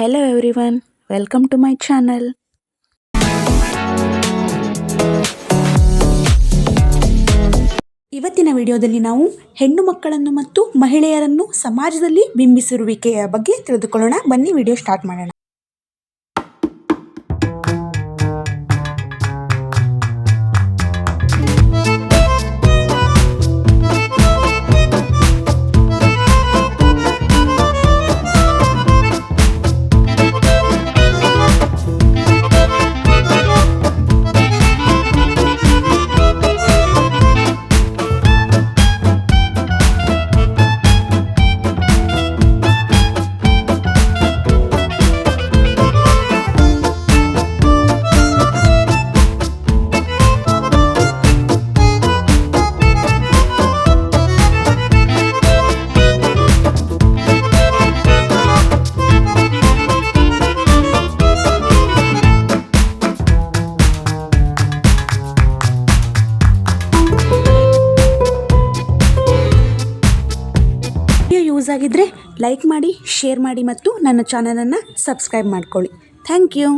Hello everyone welcome to my channel ಇವತ್ತಿನ ವಿಡಿಯೋದಲ್ಲಿ ನಾವು ಹೆಣ್ಣು ಮಕ್ಕಳನ್ನು ಮತ್ತು ಮಹಿಳೆಯರನ್ನು ಸಮಾಜದಲ್ಲಿ ಬಿಂಬಿಸಿರುವಿಕೆಯ ಬಗ್ಗೆ ತಿಳಿದುಕೊಳ್ಳೋಣ. ಬನ್ನಿ ವಿಡಿಯೋ ಸ್ಟಾರ್ಟ್ ಮಾಡೋಣ. ವಿಡಿಯೋ ಯೂಸ್ ಆಗಿದ್ದರೆ ಲೈಕ್ ಮಾಡಿ ಶೇರ್ ಮಾಡಿ ಮತ್ತು ನನ್ನ ಚಾನಲನ್ನು ಸಬ್ಸ್ಕ್ರೈಬ್ ಮಾಡ್ಕೊಳ್ಳಿ. Thank you.